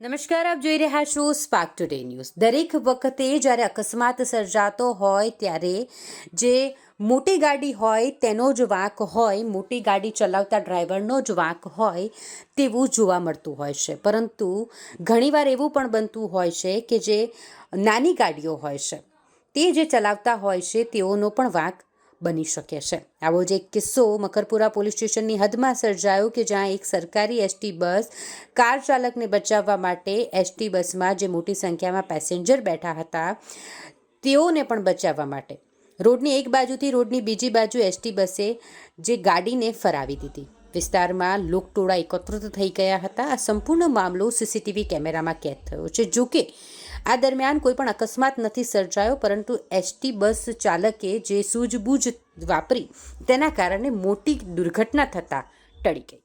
નમસ્કાર, આપ જોઈ રહ્યા છો સ્પાર્ક ટુડે ન્યૂઝ દરેક વખતે જ્યારે અકસ્માત સર્જાતો હોય ત્યારે જે મોટી ગાડી હોય તેનો જ વાંક હોય, મોટી ગાડી ચલાવતા ડ્રાઈવરનો જ વાંક હોય તેવું જોવા મળતું હોય છે. પરંતુ ઘણીવાર એવું પણ બનતું હોય છે કે જે નાની ગાડીઓ હોય છે, તે જે ચલાવતા હોય છે તેઓનો પણ વાંક બની શકે છે. આવો જ એક કિસ્સો મકરપુરા પોલીસ સ્ટેશનની હદમાં સર્જાયો કે જ્યાં એક સરકારી એસટી બસ કાર ચાલકને બચાવવા માટે એસટી બસમાં જે મોટી સંખ્યામાં પેસેન્જર બેઠા હતા, તેઓને પણ બચાવવા માટે. રોડની એક બાજુથી રોડની બીજી બાજુ એસટી બસે જે ગાડીને ફરાવી દીધી. વિસ્તારમાં લોકટોળા એકત્રિત થઈ ગયા હતા. આ સંપૂર્ણ મામલો સીસીટીવી કેમેરામાં કેદ થયો છે. જોકે આ દરમિયાન કોઈ પણ અકસ્માત નથી સર્જાયો, પરંતુ એસટી બસ ચાલકે જે સૂઝબૂઝ વાપરી તેના કારણે મોટી દુર્ઘટના થતાં ટળી ગઈ.